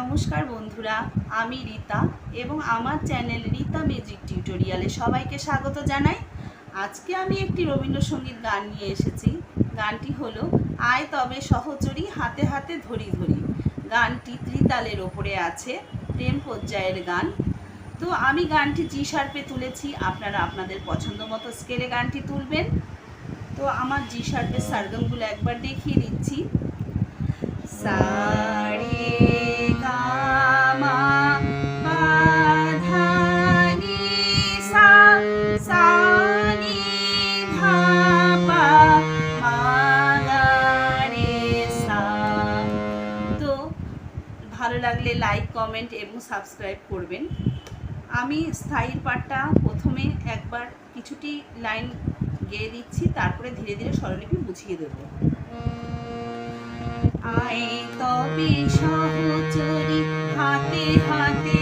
নমস্কার বন্ধুরা, আমি রীতা এবং আমার চ্যানেল রীতা মিউজিক টিউটোরিয়ালে সবাইকে স্বাগত জানাই। আজকে আমি একটি রবীন্দ্রসঙ্গীত গান নিয়ে এসেছি। গানটি হলো, আয় তবে সহচরী, হাতে হাতে ধরি ধরি। গানটি ত্রিতালের ওপরে আছে, প্রেম পর্যায়ের গান। তো আমি গানটি জি শার্পে তুলেছি, আপনারা আপনাদের পছন্দ মতো স্কেলে গানটি তুলবেন। তো আমার জি শার্পের সারগমগুলো একবার দেখিয়ে দিচ্ছি। সারে লাগলে লাইক কমেন্ট এবং সাবস্ক্রাইব করবেন। আমি স্থায়ীর পাঠটা প্রথমে একবার কিছুটি লাইন গেয়ে দিচ্ছি, তারপরে ধীরে ধীরে স্বরলিপি বুঝিয়ে দেবো। আয় তবে সহচরি, হাতে হাতে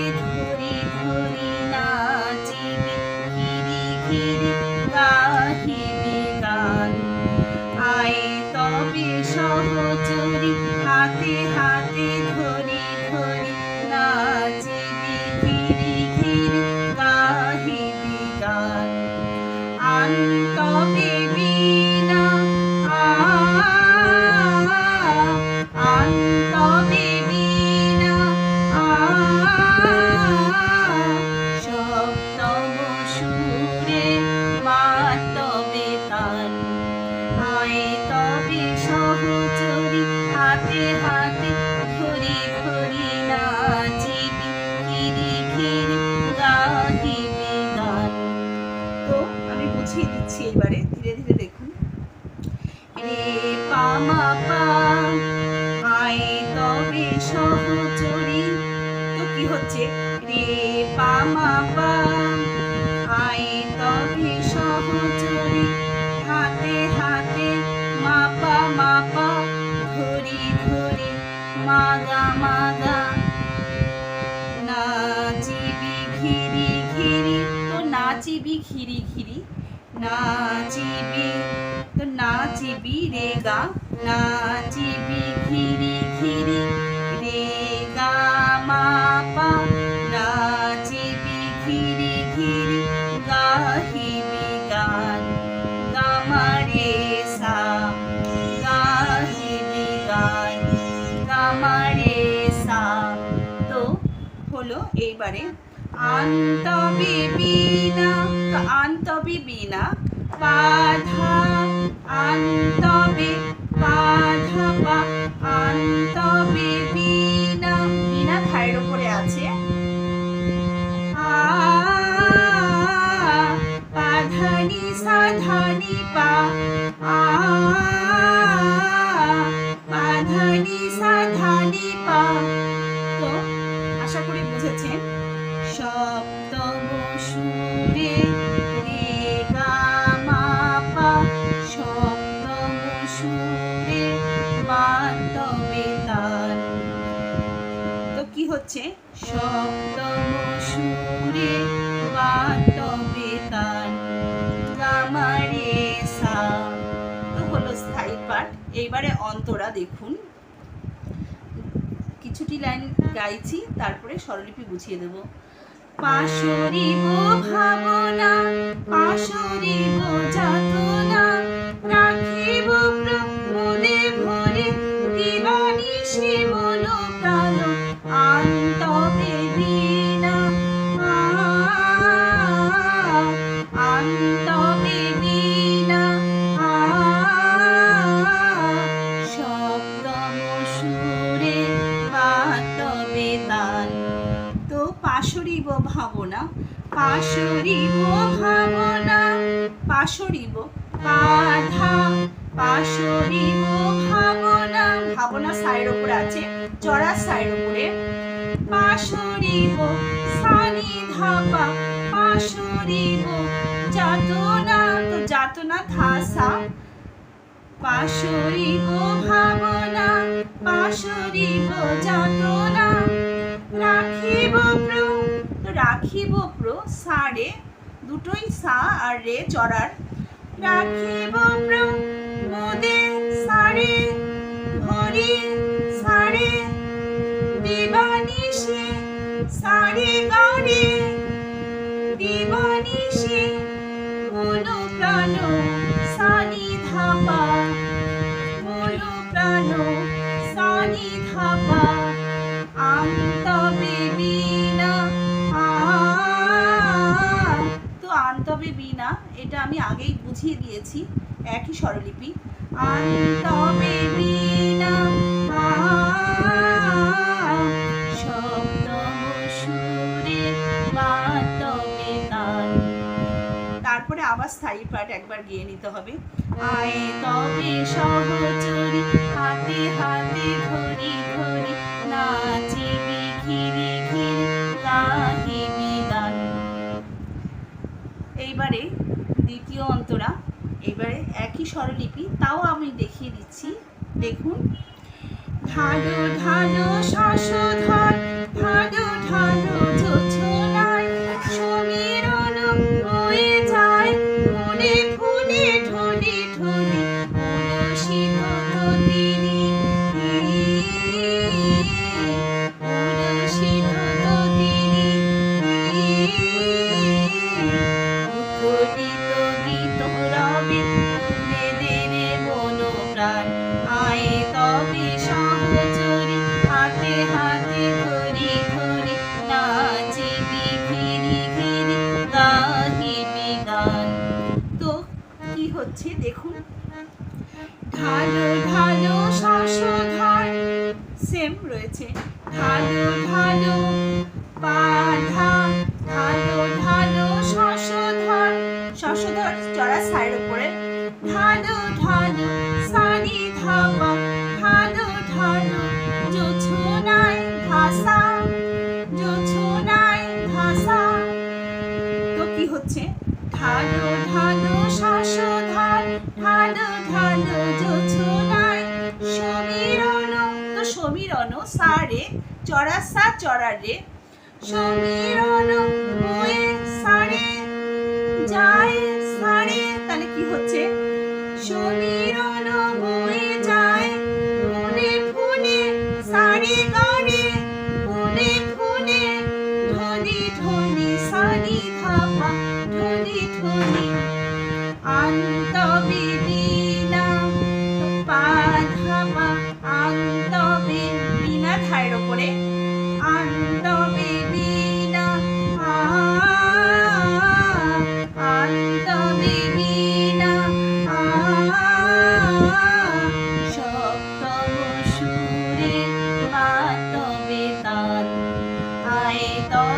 দিচ্ছি এবারে ধীরে ধীরে দেখুন। তো কি হচ্ছে? রে তবে হাতে হাতে মাপা মাপা ধরি ধরি নাচিবি ঘিরি ঘিরি, তো নাচিবি ঘিরি ঘিরি। নাচিবি, তো নাচিবি রে গা, নাচিবি ঘিরি ঘিরি রে গা, মা পা, নাচিবি ঘিরি ঘিরি গাহিবি গান গামা রে সা, গাহিবি গান গামা রে সা। তো হলো এইবারে। আন্তবে বিনা বিনা বাধা আন্তবে হচ্ছে এইবারে অন্তরা দেখুন। কিছুটি লাইন গাইছি, তারপরে স্বরলিপি বুঝিয়ে দেব। পাশরিব ভাবনা, পাশরিব যাতনা পাশরিব ভাবনা, পাশরিব বাধা, পাশরিব ভাবনা। ভাবনা সাইড উপরে আছে চড়া সাইড উপরে। পাশরিব সানি ধাপা, পাশরিব যাতনা। তো যাতনা থাসা পাশরিব ভাবনা, পাশরিব যাতনা। রাখিব প্র রাখিব প্র সারে দুটোই সা আর রে চড়ার। রাখিব প্র মোদে সারে ভরি দিয়েছি একই স্বরলিপি। তারপরে আবার স্থায়ী পাঠ একবার গিয়ে নিতে হবে। আয় তবে সহচরি স্বরলিপি তাও আমি দেখিয়ে দিচ্ছি। দেখুন। ধানো ধানো শাসধর ঢালো ঢালো ঢালো শাসধার সেম রয়েছে। ঢালো ঢালো বাধা ঢালো ঢালো শশধর। শশধর চড়া সাইড উপরে। ঢালো ঢালো সারি ধাপা ঢালো ঢালো জোছনায় ভাষা জোছনায় ভাষা তো কি হচ্ছে? ঢালো ঢালো শাসধার সমীরণ সারে চড়া সা চড়া রে সমীরণ হয়ে সারে যায়